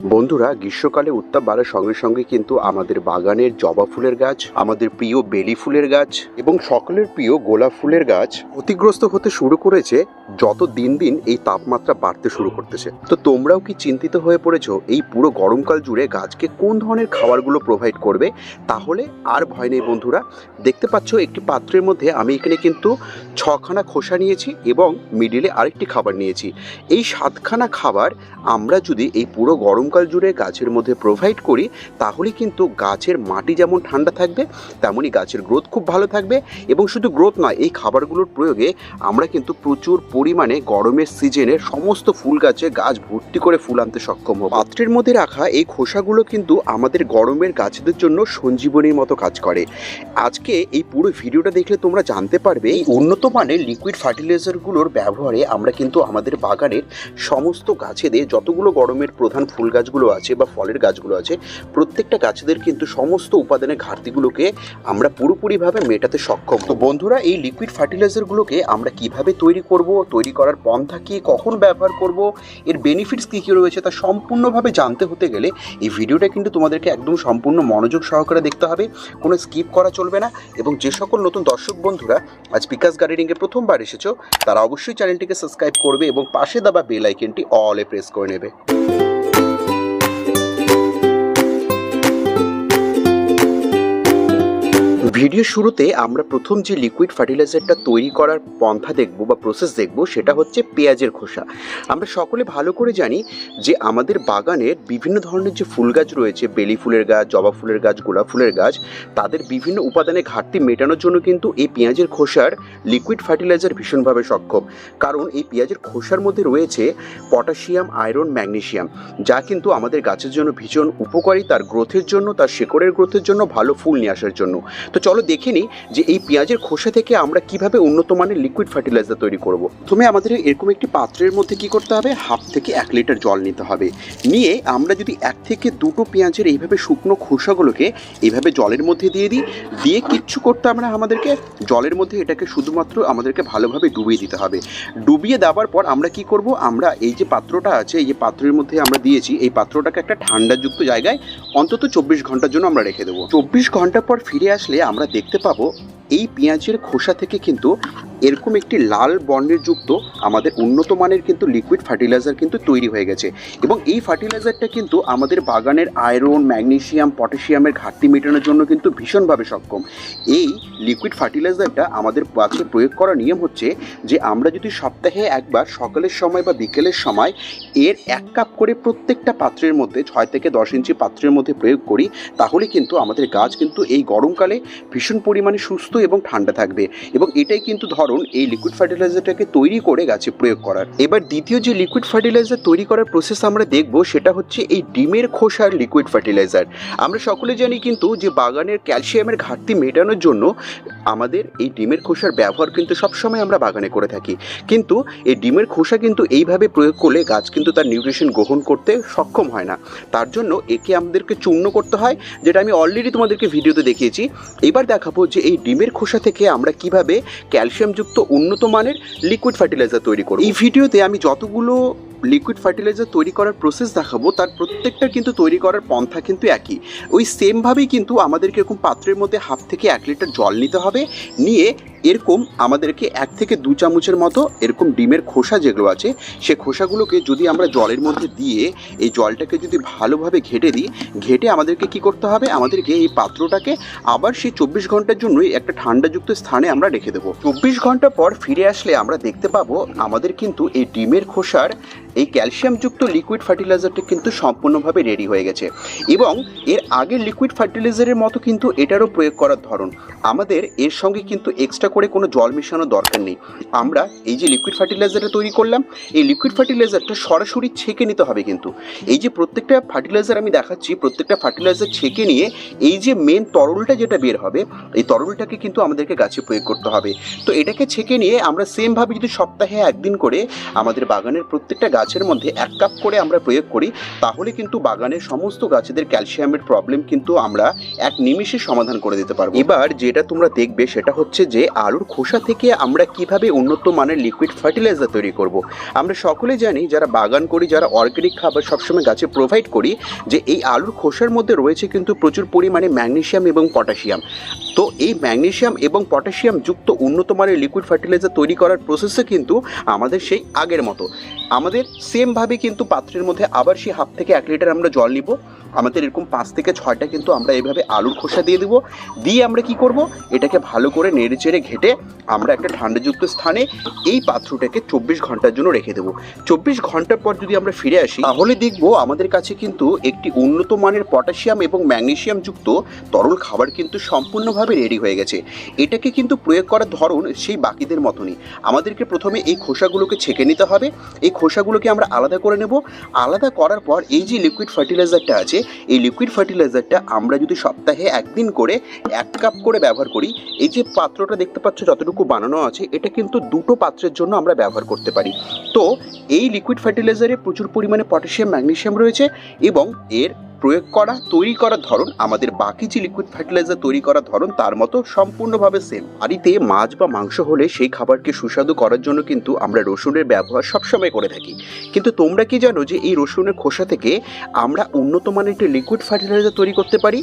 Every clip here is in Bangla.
বন্ধুরা, গ্রীষ্মকালে উত্তাপ বাড়ার সঙ্গে সঙ্গে কিন্তু আমাদের বাগানের জবা ফুলের গাছ, আমাদের প্রিয় বেলি ফুলের গাছ এবং সকলের প্রিয় গোলাপ ফুলের গাছ ক্ষতিগ্রস্ত হতে শুরু করেছে যত দিন দিন এই তাপমাত্রা বাড়তে শুরু করতেছে। তো তোমরাও কি চিন্তিত হয়ে পড়েছো এই পুরো গরমকাল জুড়ে গাছকে কোন ধরনের খাবারগুলো প্রোভাইড করবে? তাহলে আর ভয় নেই বন্ধুরা। দেখতে পাচ্ছ, একটি পাত্রের মধ্যে আমি এখানে কিন্তু ছখানা খোসা নিয়েছি এবং মিডিলে আরেকটি খাবার নিয়েছি। এই সাতখানা খাবার আমরা যদি এই পুরো গরমকাল জুড়ে গাছের মধ্যে প্রোভাইড করি তাহলে কিন্তু গাছের মাটি যেমন ঠান্ডা থাকবে, তেমনই গাছের গ্রোথ খুব ভালো থাকবে। এবং শুধু গ্রোথ নয়, এই খাবারগুলোর প্রয়োগে আমরা কিন্তু প্রচুর পরিমাণে গরমের সিজনে সমস্ত ফুল গাছে গাছ ভর্তি করে ফুল আনতে সক্ষম হব। পাত্রের মধ্যে রাখা এই খোসাগুলো কিন্তু আমাদের গরমের গাছেদের জন্য সঞ্জীবনীর মতো কাজ করে। আজকে এই পুরো ভিডিওটা দেখলে তোমরা জানতে পারবে, এই উন্নত মানের লিকুইড ফার্টিলাইজারগুলোর ব্যবহারে আমরা কিন্তু আমাদের বাগানের সমস্ত গাছেদের যতগুলো গরমের প্রধান ফুল গাছগুলো আছে বা ফলের গাছগুলো আছে, প্রত্যেকটা গাছেদের কিন্তু সমস্ত উপাদানের ঘাটতিগুলোকে আমরা পুরোপুরিভাবে মেটাতে সক্ষম। তো বন্ধুরা, এই লিকুইড ফার্টিলাইজারগুলোকে আমরা কীভাবে তৈরি করব, তৈরি করার পন্থা কী, কখন ব্যবহার করব, এর বেনিফিটস কী কী রয়েছে তা সম্পূর্ণভাবে জানতে হতে গেলে এই ভিডিওটা কিন্তু তোমাদেরকে একদম সম্পূর্ণ মনোযোগ সহকারে দেখতে হবে, কোনো স্কিপ করা চলবে না এবং যে সকল নতুন দর্শক বন্ধুরা আজ বিকাশ গার্ডেনিংয়ে প্রথমবার এসেছ, তারা অবশ্যই চ্যানেলটিকে সাবস্ক্রাইব করবে এবং পাশে দেওয়া বেল আইকনটি অলে প্রেস করে নেবে। ভিডিও শুরুতে আমরা প্রথম যে লিকুইড ফার্টিলাইজারটা তৈরি করার পন্থা দেখব বা প্রসেস দেখব, সেটা হচ্ছে পেঁয়াজের খোসা। আমরা সকলে ভালো করে জানি যে আমাদের বাগানের বিভিন্ন ধরনের যে ফুল গাছ রয়েছে, বেলি ফুলের গাছ, জবা ফুলের গাছ, গোলাপ ফুলের গাছ, তাদের বিভিন্ন উপাদানের ঘাটতি মেটানোর জন্য কিন্তু এই পেঁয়াজের খোসার লিকুইড ফার্টিলাইজার ভীষণভাবে সক্ষম। কারণ এই পেঁয়াজের খোসার মধ্যে রয়েছে পটাশিয়াম, আয়রন, ম্যাগনেসিয়াম, যা কিন্তু আমাদের গাছের জন্য ভীষণ উপকারী, তার গ্রোথের জন্য, তার শেকড়ের গ্রোথের জন্য ভালো ফুল নিয়ে আসার জন্য। তো চলো দেখে নিই যে এই পেঁয়াজের খোসা থেকে আমরা কীভাবে উন্নত মানের লিকুইড ফার্টিলাইজার তৈরি করব। প্রথমে আমাদের এরকম একটি পাত্রের মধ্যে কি করতে হবে? হাফ থেকে এক লিটার জল নিতে হবে। নিয়ে আমরা যদি এক থেকে দুটো পেঁয়াজের এইভাবে শুকনো খোসাগুলোকে এইভাবে জলের মধ্যে দিয়ে দিই, দিয়ে কিচ্ছু করতে আমরা আমাদেরকে জলের মধ্যে এটাকে শুধুমাত্র আমাদেরকে ভালোভাবে ডুবিয়ে দিতে হবে। ডুবিয়ে দেওয়ার পর আমরা কি করব? আমরা এই যে পাত্রটা আছে, এই যে পাত্রের মধ্যে আমরা দিয়েছি, এই পাত্রটাকে একটা ঠান্ডাযুক্ত জায়গায় অন্তত চব্বিশ ঘণ্টার জন্য আমরা রেখে দেবো। চব্বিশ ঘণ্টা পর ফিরে আসলে আমরা দেখতে পাবো এই পেঁয়াজের খোসা থেকে কিন্তু এরকম একটি লাল বর্ণের যুক্ত আমাদের উন্নত মানের কিন্তু লিকুইড ফার্টিলাইজার কিন্তু তৈরি হয়ে গেছে। এবং এই ফার্টিলাইজারটা কিন্তু আমাদের বাগানের আয়রন ম্যাগনেশিয়াম পটাশিয়ামের ঘাটতি মেটানোর জন্য কিন্তু ভীষণভাবে সক্ষম। এই লিকুইড ফার্টিলাইজারটা আমাদের গাছে প্রয়োগ করার নিয়ম হচ্ছে যে, আমরা যদি সপ্তাহে একবার সকালের সময় বা বিকেলের সময় এর এক কাপ করে প্রত্যেকটা পাত্রের মধ্যে ছয় থেকে দশ ইঞ্চি পাত্রের মধ্যে প্রয়োগ করি, তাহলে কিন্তু আমাদের গাছ কিন্তু এই গরমকালে ভীষণ পরিমাণে সুস্থ এবং ঠান্ডা থাকবে। এবং এটাই কিন্তু ধরুন এই লিকুইড ফার্টিলাইজারটাকে তৈরি করে গাছে প্রয়োগ করার। এবার দ্বিতীয় যে লিকুইড ফার্টিলাইজার তৈরি করার প্রসেস আমরা দেখব সেটা হচ্ছে এই ডিমের খোসার লিকুইড ফার্টিলাইজার আমরা সকলে জানি কিন্তু যে বাগানের ক্যালসিয়ামের ঘাটতি মেটানোর জন্য আমাদের এই ডিমের খোসার ব্যবহার কিন্তু সবসময় আমরা বাগানে করে থাকি। কিন্তু এই ডিমের খোসা কিন্তু এইভাবে প্রয়োগ করলে গাছ কিন্তু তার নিউট্রিশন গ্রহণ করতে সক্ষম হয় না। তার জন্য একে আমাদেরকে চূর্ণ করতে হয়, যেটা আমি অলরেডি তোমাদেরকে ভিডিওতে দেখিয়েছি। এবার দেখাবো যে এই ডিমের খোসা থেকে আমরা কীভাবে ক্যালসিয়ামযুক্ত উন্নত মানের লিকুইড ফার্টিলাইজার তৈরি করব? এই ভিডিওতে আমি যতগুলো লিকুইড ফার্টিলাইজার তৈরি করার প্রসেস দেখাবো, তার প্রত্যেকটা কিন্তু তৈরি করার পন্থা কিন্তু একই। ওই সেমভাবেই কিন্তু আমাদেরকে এরকম পাত্রের মধ্যে হাফ থেকে এক লিটার জল নিতে হবে, নিয়ে এরকম আমাদেরকে এক থেকে দু চামচের মতো এরকম ডিমের খোসা যেগুলো আছে, সে খোসাগুলোকে যদি আমরা জলের মধ্যে দিয়ে এই জলটাকে যদি ভালোভাবে ঘেটে দিই, ঘেটে আমাদেরকে কি করতে হবে? আমাদেরকে এই পাত্রটাকে আবার সেই চব্বিশ ঘণ্টার জন্যই একটা ঠান্ডাযুক্ত স্থানে আমরা রেখে দেবো। চব্বিশ ঘণ্টা পর ফিরে আসলে আমরা দেখতে পাবো আমাদের কিন্তু এই ডিমের খোসার এই ক্যালসিয়ামযুক্ত লিকুইড ফার্টিলাইজারটা কিন্তু সম্পূর্ণভাবে রেডি হয়ে গেছে। এবং এর আগের লিকুইড ফার্টিলাইজারের মতো কিন্তু এটারও প্রয়োগ করার ধরন। আমাদের এর সঙ্গে কিন্তু এক্সট্রা করে কোনো জল মেশানোর দরকার নেই। আমরা এই যে লিকুইড ফার্টিলাইজারটা তৈরি করলাম, এই লিকুইড ফার্টিলাইজারটা সরাসরি ছেঁকে নিতে হবে কিন্তু। এই যে প্রত্যেকটা ফার্টিলাইজার আমি দেখাচ্ছি, প্রত্যেকটা ফার্টিলাইজার ছেঁকে নিয়ে এই যে মেন তরলটা যেটা বের হবে, এই তরলটাকে কিন্তু আমাদেরকে গাছে প্রয়োগ করতে হবে। তো এটাকে ছেঁকে নিয়ে আমরা সেমভাবে যদি সপ্তাহে একদিন করে আমাদের বাগানের প্রত্যেকটা গাছের মধ্যে এক কাপ করে আমরা প্রয়োগ করি, তাহলে কিন্তু বাগানের সমস্ত গাছেদের ক্যালসিয়ামের প্রবলেম কিন্তু আমরা এক নিমিষে সমাধান করে দিতে পারব। এবার যেটা তোমরা দেখবে সেটা হচ্ছে যে আলুর খোসা থেকে আমরা কীভাবে উন্নত মানের লিকুইড ফার্টিলাইজার তৈরি করব। আমরা সকলে জানি, যারা বাগান করি, যারা অর্গানিক খাবার সবসময় গাছে প্রোভাইড করি, যে এই আলুর খোসার মধ্যে রয়েছে কিন্তু প্রচুর পরিমাণে ম্যাগনেসিয়াম এবং পটাশিয়াম তো এই ম্যাগনেশিয়াম এবং পটাশিয়াম যুক্ত উন্নত মানের লিকুইড ফার্টিলাইজার তৈরি করার প্রসেসে কিন্তু আমাদের সেই আগের মতো। আমাদের সেমভাবে কিন্তু পাত্রের মধ্যে আবার সেই হাফ থেকে এক লিটার আমরা জল নিব। আমাদের এরকম পাঁচ থেকে ছয়টা কিন্তু আমরা এইভাবে আলুর খোসা দিয়ে দেবো। দিয়ে আমরা কি করব? এটাকে ভালো করে নেড়ে চেড়ে ঘেটে আমরা একটা ঠান্ডাযুক্ত স্থানে এই পাত্রটাকে চব্বিশ ঘণ্টার জন্য রেখে দেবো। চব্বিশ ঘণ্টার পর যদি আমরা ফিরে আসি, তাহলে দেখব আমাদের কাছে কিন্তু একটি উন্নত মানের পটাশিয়াম এবং ম্যাগনেসিয়াম যুক্ত তরল খাবার কিন্তু সম্পূর্ণভাবে রেডি হয়ে গেছে। এটাকে কিন্তু প্রয়োগ করার ধরন সেই বাকিদের মতনই। আমাদেরকে প্রথমে এই খোসাগুলোকে ছেঁকে নিতে হবে। এই খোসাগুলোকে আমরা আলাদা করে নেব। আলাদা করার পর এই যে লিকুইড ফার্টিলাইজারটা আছে এই লিকুইড ফার্টিলাইজারটা আমরা যদি সপ্তাহে একদিন করে এক কাপ করে ব্যবহার করি, এই যে পাত্রটা দেখতে পাচ্ছ যতটুকু বানানো আছে, এটা কিন্তু দুটো পাত্রের জন্য আমরা ব্যবহার করতে পারি। তো এই লিকুইড ফার্টিলাইজারে প্রচুর পরিমাণে পটাশিয়াম ম্যাগনেশিয়াম রয়েছে এবং এর প্রয়োগ করা, তৈরি করার ধরন, আমাদের বাকি যে লিকুইড ফার্টিলাইজার তৈরি করার ধরন, তার মতো সম্পূর্ণভাবে সেম বাড়িতে মাছ বা মাংস হলে সেই খাবারকে সুস্বাদু করার জন্য কিন্তু আমরা রসুনের ব্যবহার সবসময় করে থাকি। কিন্তু তোমরা কি জানো যে এই রসুনের খোসা থেকে আমরা উন্নত মানের একটি লিকুইড ফার্টিলাইজার তৈরি করতে পারি?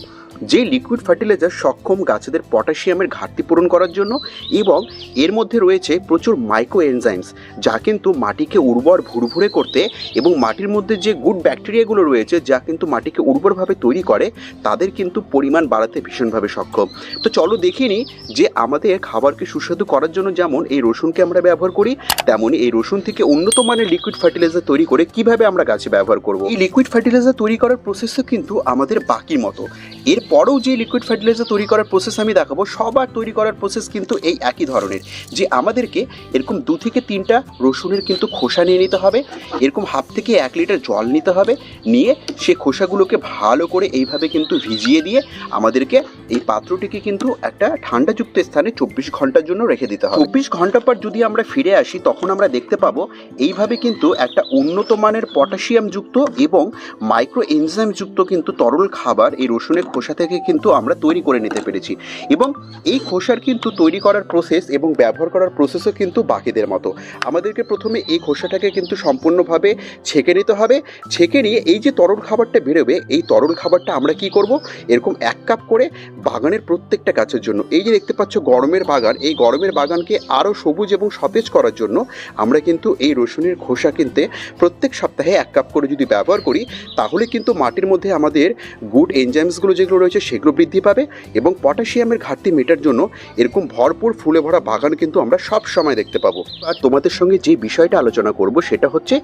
যে লিকুইড ফার্টিলাইজার সক্ষম গাছেদের পটাশিয়ামের ঘাটতি পূরণ করার জন্য এবং এর মধ্যে রয়েছে প্রচুর মাইক্রো এনজাইমস যা কিন্তু মাটিকে উর্বর ভুরভুরে করতে এবং মাটির মধ্যে যে গুড ব্যাকটেরিয়াগুলো রয়েছে, যা কিন্তু মাটিকে উর্বরভাবে তৈরি করে, তাদের কিন্তু পরিমাণ বাড়াতে ভীষণভাবে সক্ষম। তো চলো দেখে নিই যে আমাদের খাবারকে সুস্বাদু করার জন্য যেমন এই রসুনকে আমরা ব্যবহার করি তেমনই এই রসুন থেকে উন্নত মানের লিকুইড ফার্টিলাইজার তৈরি করে কীভাবে আমরা গাছে ব্যবহার করব। এই লিকুইড ফার্টিলাইজার তৈরি করার প্রসেসও কিন্তু আমাদের বাকি মতো। এরপরেও যে লিকুইড ফার্টিলাইজার তৈরি করার প্রসেস আমি দেখাবো, সবার তৈরি করার প্রসেস কিন্তু এই একই ধরনের, যে আমাদেরকে এরকম দু থেকে তিনটা রসুনের কিন্তু খোসা নিয়ে নিতে হবে, এরকম হাফ থেকে এক লিটার জল নিতে হবে, নিয়ে সে খোসাগুলোকে ভালো করে এইভাবে কিন্তু ভিজিয়ে দিয়ে আমাদেরকে এই পাত্রটিকে কিন্তু একটা ঠান্ডাযুক্ত স্থানে চব্বিশ ঘণ্টার জন্য রেখে দিতে হবে। চব্বিশ ঘণ্টা পর যদি আমরা ফিরে আসি, তখন আমরা দেখতে পাবো এইভাবে কিন্তু একটা উন্নত মানের পটাশিয়াম যুক্ত এবং মাইক্রো এনজাইম যুক্ত কিন্তু তরল খাবার এই রসুনের খোসা থেকে কিন্তু আমরা তৈরি করে নিতে পেরেছি। এবং এই খোসার কিন্তু তৈরি করার প্রসেস এবং ব্যবহার করার প্রসেসও কিন্তু বাকিদের মতো। আমাদেরকে প্রথমে এই খোসাটাকে কিন্তু সম্পূর্ণভাবে ছেঁকে নিতে হবে। ছেঁকে নিয়ে এই যে তরল খাবারটা বেরোবে, এই তরল খাবারটা আমরা কি করব? এরকম এক কাপ করে বাগানের প্রত্যেকটা গাছের জন্য, এই যে দেখতে পাচ্ছ গরমের বাগান, এই গরমের বাগানকে আরও সবুজ এবং সতেজ করার জন্য আমরা কিন্তু এই রসুনের খোসা কিনতে প্রত্যেক সপ্তাহে এক কাপ করে যদি ব্যবহার করি, তাহলে কিন্তু মাটির মধ্যে আমাদের গুড এনজাইমসগুলো যেগুলো রয়েছে সেগুলো বৃদ্ধি পাবে এবং পটাশিয়ামের ঘাটতি মেটার জন্য এরকম ভরপুর ফুলে ভরা বাগান কিন্তু আমরা সব সময় দেখতে পাবো। আর তোমাদের সঙ্গে যে বিষয়টা আলোচনা করব সেটা হচ্ছে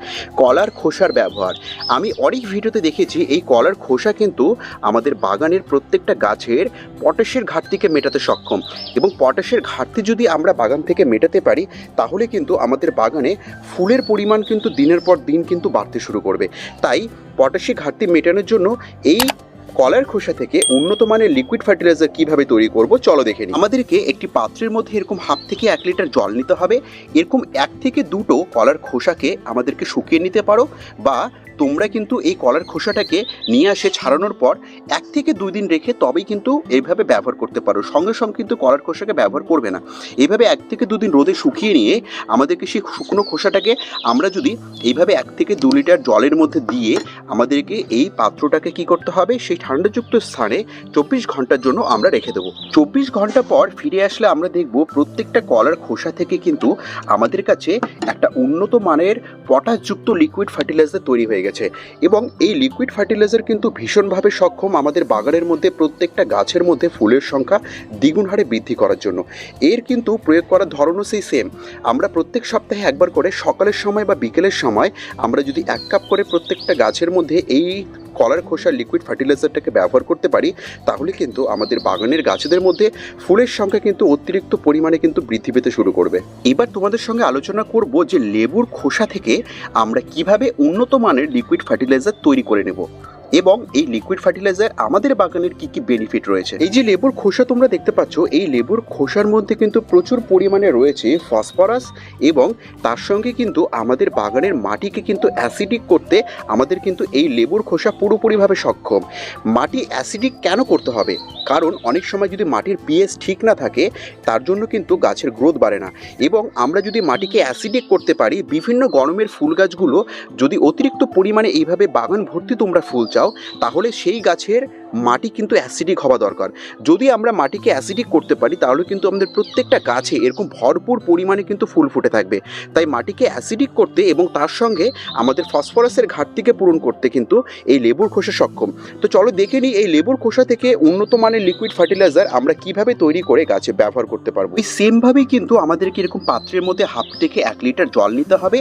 কলার খোসার ব্যবহার। আমি অনেক ভিডিওতে দেখেছি এই কলার খোসা কিন্তু আমাদের বাগানের প্রত্যেকটা গাছের পটাশের ঘাটতিকে মেটাতে সক্ষম এবং পটাশের ঘাটতি যদি আমরা বাগান থেকে মেটাতে পারি, তাহলে কিন্তু আমাদের বাগানে ফুলের পরিমাণ কিন্তু দিনের পর দিন কিন্তু বাড়তে শুরু করবে। তাই পটাশি ঘাটতি মেটানোর জন্য এই কলার খোসা থেকে উন্নত মানের লিকুইড ফার্টিলাইজার কীভাবে তৈরি করব, চলো দেখে নিই। আমাদেরকে একটি পাত্রের মধ্যে এরকম হাফ থেকে এক লিটার জল নিতে হবে। এরকম এক থেকে দুটো কলার খোসাকে আমাদেরকে শুকিয়ে নিতে পারো বা তোমরা কিন্তু এই কলার খোসাটাকে নিয়ে আসে ছাড়ানোর পর এক থেকে দুই দিন রেখে তবেই কিন্তু এইভাবে ব্যবহার করতে পারো। সঙ্গে সঙ্গে কিন্তু কলার খোসাকে ব্যবহার করবে না। এইভাবে এক থেকে দুদিন রোদে শুকিয়ে নিয়ে আমাদেরকে সেই শুকনো খোসাটাকে আমরা যদি এইভাবে এক থেকে দু লিটার জলের মধ্যে দিয়ে আমাদেরকে এই পাত্রটাকে কি করতে হবে? সেই ঠান্ডাযুক্ত স্থানে চব্বিশ ঘণ্টার জন্য আমরা রেখে দেবো। চব্বিশ ঘণ্টা পর ফিরে আসলে আমরা দেখব প্রত্যেকটা কলার খোসা থেকে কিন্তু আমাদের কাছে একটা উন্নত মানের পটাশযুক্ত লিকুইড ফার্টিলাইজার তৈরি হয়ে গেছে। এবং এই লিকুইড ফার্টিলাইজার কিন্তু ভীষণভাবে সক্ষম আমাদের বাগানের মধ্যে প্রত্যেকটা গাছের মধ্যে ফুলের সংখ্যা দ্বিগুণ হারে বৃদ্ধি করার জন্য। এর কিন্তু প্রয়োগ করার ধরনও সেই সেম আমরা প্রত্যেক সপ্তাহে একবার করে সকালের সময় বা বিকেলের সময় আমরা যদি এক কাপ করে প্রত্যেকটা গাছের মধ্যে এই কলার খোসার লিকুইড ফার্টিলাইজারটাকে ব্যবহার করতে পারি, তাহলে কিন্তু আমাদের বাগানের গাছেদের মধ্যে ফুলের সংখ্যা কিন্তু অতিরিক্ত পরিমাণে কিন্তু বৃদ্ধি পেতে শুরু করবে। এবার তোমাদের সঙ্গে আলোচনা করব যে লেবুর খোসা থেকে আমরা কীভাবে উন্নত মানের লিকুইড ফার্টিলাইজার তৈরি করে নেব। এবং এই লিকুইড ফার্টিলাইজার আমাদের বাগানের কি কি বেনিফিট রয়েছে? এই যে লেবুর খোসা তোমরা দেখতে পাচ্ছ, এই লেবুর খোসার মধ্যে কিন্তু প্রচুর পরিমাণে রয়েছে ফসফরাস এবং তার সঙ্গে কিন্তু আমাদের বাগানের মাটিকে কিন্তু অ্যাসিডিক করতে আমাদের কিন্তু এই লেবুর খোসা পুরোপুরিভাবে সক্ষম। মাটি অ্যাসিডিক কেন করতে হবে? কারণ অনেক সময় যদি মাটির পিএস ঠিক না থাকে, তার জন্য কিন্তু গাছের গ্রোথ বাড়ে না। এবং আমরা যদি মাটিকে অ্যাসিডিক করতে পারি, বিভিন্ন গরমের ফুল গাছগুলো যদি অতিরিক্ত পরিমাণে এইভাবে বাগান ভর্তি তোমরা ফুল চাও তাহলে সেই গাছের মাটি কিন্তু অ্যাসিডিক হওয়া দরকার। যদি আমরা মাটিকে অ্যাসিডিক করতে পারি, তাহলে কিন্তু আমাদের প্রত্যেকটা গাছে এরকম ভরপুর পরিমাণে কিন্তু ফুল ফুটে থাকবে। তাই মাটিকে অ্যাসিডিক করতে এবং তার সঙ্গে আমাদের ফসফরাসের ঘাটতিকে পূরণ করতে কিন্তু এই লেবুর খোসা সক্ষম। তো চলো দেখে নিই এই লেবুর খোসা থেকে উন্নত মানের লিকুইড ফার্টিলাইজার আমরা কীভাবে তৈরি করে গাছে ব্যবহার করতে পারব। এই সেমভাবেই কিন্তু আমাদেরকে এরকম পাত্রের মধ্যে হাফ থেকে এক লিটার জল নিতে হবে।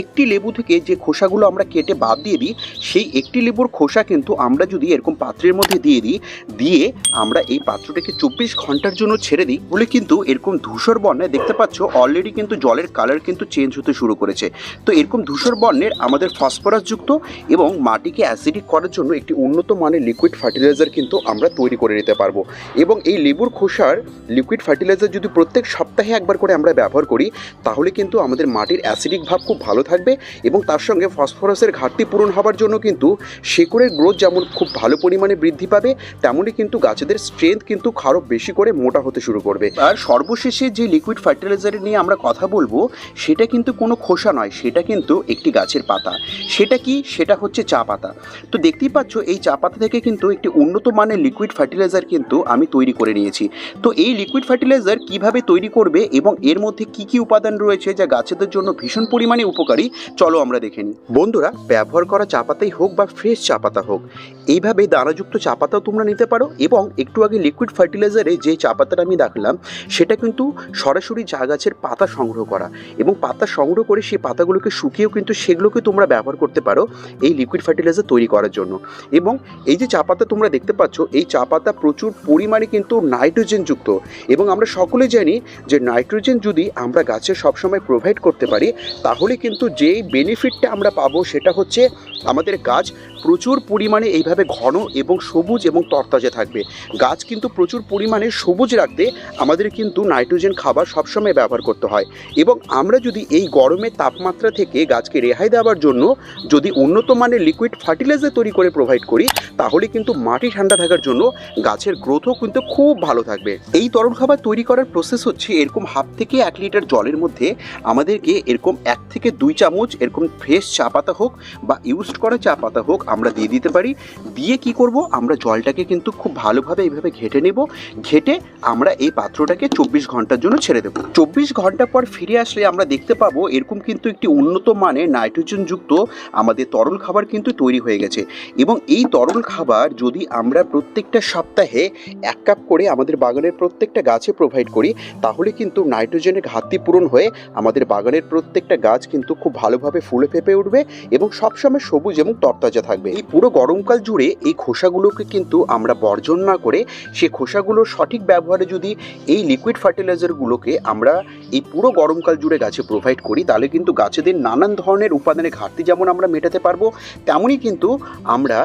একটি লেবু থেকে যে খোসাগুলো আমরা কেটে বাদ দিয়ে দিই, সেই একটি লেবুর খোসা কিন্তু আমরা যদি এরকম পাত্রের মধ্যে দিয়ে দিই, দিয়ে আমরা এই পাত্রটাকে চব্বিশ ঘণ্টার জন্য ছেড়ে দিই বলে কিন্তু এরকম ধূসর বর্ণে দেখতে পাচ্ছ অলরেডি কিন্তু জলের কালার কিন্তু চেঞ্জ হতে শুরু করেছে। তো এরকম ধূসর বর্ণের আমাদের ফসফরাসযুক্ত এবং মাটিকে অ্যাসিডিক করার জন্য একটি উন্নত মানের লিকুইড ফার্টিলাইজার কিন্তু আমরা তৈরি করে নিতে পারব। এবং এই লেবুর খোসার লিকুইড ফার্টিলাইজার যদি প্রত্যেক সপ্তাহে একবার করে আমরা ব্যবহার করি, তাহলে কিন্তু আমাদের মাটির অ্যাসিডিক ভাব খুব ভালো থাকবে এবং তার সঙ্গে ফসফরাসের ঘাটতি পূরণ হওয়ার জন্য কিন্তু শেকড়ের গ্রোথ যেমন খুব ভালো পরিমাণে বৃদ্ধি পাবে, তেমনই কিন্তু গাছেদের স্ট্রেংথ কিন্তু আরও বেশি করে মোটা হতে শুরু করবে। আর সর্বশেষে যে লিকুইড ফার্টিলাইজার নিয়ে আমরা কথা বলব, সেটা কিন্তু কোনো খোসা নয়, সেটা কিন্তু একটি গাছের পাতা। সেটা কি? সেটা হচ্ছে চা পাতা। তো দেখতেই পাচ্ছ, এই চা পাতা থেকে কিন্তু একটি উন্নত মানের লিকুইড ফার্টিলাইজার কিন্তু আমি তৈরি করে নিয়েছি। তো এই লিকুইড ফার্টিলাইজার কীভাবে তৈরি করবে এবং এর মধ্যে কি কি উপাদান রয়েছে যা গাছেদের জন্য ভীষণ পরিমাণে উপকারী, চলো আমরা দেখে নিই। বন্ধুরা, ব্যবহার করা চা পাতাই হোক বা ফ্রেশ চা পাতা হোক, এইভাবে দানাযুক্ত চা পাতাও তোমরা নিতে পারো এবং একটু আগে লিকুইড ফার্টিলাইজারে যে চা পাতাটা আমি দেখলাম, সেটা কিন্তু সরাসরি চা গাছের পাতা সংগ্রহ করা এবং পাতা সংগ্রহ করে সেই পাতাগুলোকে শুকিয়েও কিন্তু সেগুলোকে তোমরা ব্যবহার করতে পারো এই লিকুইড ফার্টিলাইজার তৈরি করার জন্য। এবং এই যে চা পাতা তোমরা দেখতে পাচ্ছ, এই চা পাতা প্রচুর পরিমাণে কিন্তু নাইট্রোজেনযুক্ত এবং আমরা সকলে জানি যে নাইট্রোজেন যদি আমরা গাছে সবসময় প্রোভাইড করতে পারি, তাহলে কিন্তু যেই বেনিফিটটা আমরা পাবো সেটা হচ্ছে আমাদের গাছ প্রচুর পরিমাণে এইভাবে ঘন এবং সবুজ এবং তরতাজা থাকবে। গাছ কিন্তু প্রচুর পরিমাণে সবুজ রাখতে আমাদের কিন্তু নাইট্রোজেন খাবার সবসময় ব্যবহার করতে হয়। এবং আমরা যদি এই গরমের তাপমাত্রা থেকে গাছকে রেহাই দেওয়ার জন্য যদি উন্নত মানের লিকুইড ফার্টিলাইজার তৈরি করে প্রোভাইড করি, তাহলে কিন্তু মাটি ঠান্ডা থাকার জন্য গাছের গ্রোথও কিন্তু খুব ভালো থাকবে। এই তরল খাবার তৈরি করার প্রসেস হচ্ছে এরকম হাফ থেকে এক লিটার জলের মধ্যে আমাদেরকে এরকম এক থেকে দুই চামচ এরকম ফ্রেশ চা পাতা হোক বা ইউজড করা চা পাতা হোক আমরা দিয়ে দিতে পারি। দিয়ে কি করব? আমরা জলটাকে কিন্তু খুব ভালোভাবে এইভাবে ঘেটে নেব। ঘেটে আমরা এই পাত্রটাকে চব্বিশ ঘণ্টার জন্য ছেড়ে দেবো। চব্বিশ ঘণ্টা পর ফিরে আসলে আমরা দেখতে পাবো এরকম কিন্তু একটি উন্নত মানের নাইট্রোজেনযুক্ত আমাদের তরল খাবার কিন্তু তৈরি হয়ে গেছে। এবং এই তরল খাবার যদি আমরা প্রত্যেকটা সপ্তাহে এক কাপ করে আমাদের বাগানের প্রত্যেকটা গাছে প্রোভাইড করি, তাহলে কিন্তু নাইট্রোজেনের ঘাটতি পূরণ হয়ে আমাদের বাগানের প্রত্যেকটা গাছ কিন্তু খুব ভালোভাবে ফুলে ফেঁপে উঠবে এবং সবসময় সবুজ এবং তরতাজা থাকবে। এই পুরো গরমকাল জুড়ে এই খোসাগুলোকে কিন্তু আমরা বর্জন না করে সেই খোসাগুলোর সঠিক ব্যবহারে যদি এই লিকুইড ফার্টিলাইজারগুলোকে আমরা এই পুরো গরমকাল জুড়ে গাছে প্রোভাইড করি, তাহলে কিন্তু গাছেদের নানান ধরনের উপাদানের ঘাটতি যেমন আমরা মেটাতে পারব, তেমনই কিন্তু আমরা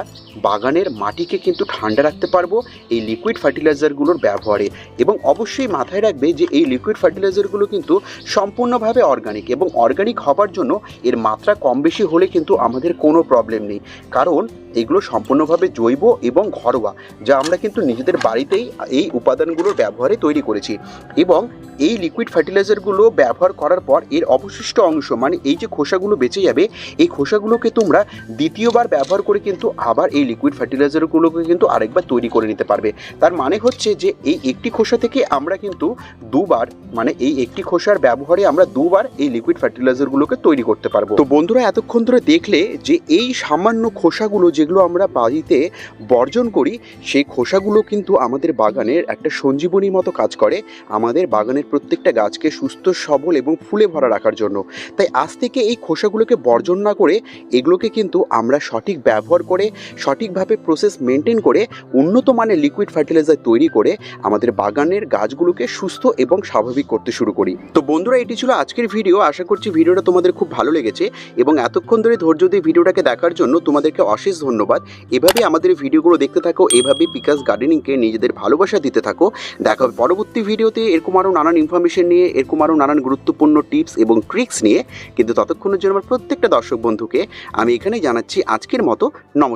বাগানের মাটিকে কিন্তু ঠান্ডা রাখতে পারব এই লিকুইড ফার্টিলাইজারগুলোর ব্যবহারে। এবং অবশ্যই মাথায় রাখবে যে এই লিকুইড ফার্টিলাইজারগুলো কিন্তু সম্পূর্ণভাবে অর্গানিক এবং অর্গানিক হবার জন্য এর মাত্রা কম বেশি হলে কিন্তু আমাদের কোনো প্রবলেম নেই। কারণ এগুলো সম্পূর্ণভাবে জৈব এবং ঘরোয়া, যা আমরা কিন্তু নিজেদের বাড়িতেই এই উপাদানগুলোর ব্যবহারে তৈরি করেছি। এবং এই লিকুইড ফার্টিলাইজারগুলো ব্যবহার করার পর এর অবশিষ্ট অংশ মানে এই যে খোসাগুলো বেঁচে যাবে, এই খোসাগুলোকে তোমরা দ্বিতীয়বার ব্যবহার করে কিন্তু আবার এই লিকুইড ফার্টিলাইজারগুলোকে কিন্তু আরেকবার তৈরি করে নিতে পারবে। তার মানে হচ্ছে যে এই একটি খোসা থেকে আমরা কিন্তু দুবার মানে এই একটি খোসার ব্যবহারে আমরা দুবার এই লিকুইড ফার্টিলাইজারগুলোকে তৈরি করতে পারব। তো বন্ধুরা, এতক্ষণ ধরে দেখলে যে এই সামান্য খোসাগুলো যেগুলো আমরা বাড়িতে বর্জন করি, সেই খোসাগুলো কিন্তু আমাদের বাগানের একটা সঞ্জীবনী মতো কাজ করে। আমাদের বাগানের প্রত্যেকটা গাছকে সুস্থ, সবল এবং ফুলে ভরা রাখার জন্য। তাই আজ থেকে এই খোসাগুলোকে বর্জন না করে, এগুলোকে কিন্তু আমরা সঠিক ব্যবহার করে, সঠিকভাবে প্রসেস মেনটেন করে, উন্নত মানের লিকুইড ফার্টিলাইজার তৈরি করে আমাদের বাগানের গাছগুলোকে সুস্থ এবং স্বাভাবিক করতে শুরু করি। তো বন্ধুরা, এটি ছিল আজকের ভিডিও আশা করছি ভিডিওটা তোমাদের খুব ভালো লেগেছে এবং এতক্ষণ ধরে ধৈর্য দিয়ে ভিডিওটা ভিডিওটাকে দেখার জন্য তোমাদেরকে অশেষ ধন্যবাদ। এভাবে আমাদের ভিডিওগুলো দেখতে থাকো এভাবে পিকাস গার্ডেনিংকে নিজেদের ভালোবাসা দিতে থাকো। দেখা পরবর্তী ভিডিওতে এরকম আরও নানান ইনফরমেশন নিয়ে, এরকম আরও নানান গুরুত্বপূর্ণ টিপস এবং ট্রিক্স নিয়ে। কিন্তু ততক্ষণের জন্য আমার প্রত্যেকটা দর্শক বন্ধুকে আমি এখানেই জানাচ্ছি আজকের মতো, নমস্কার।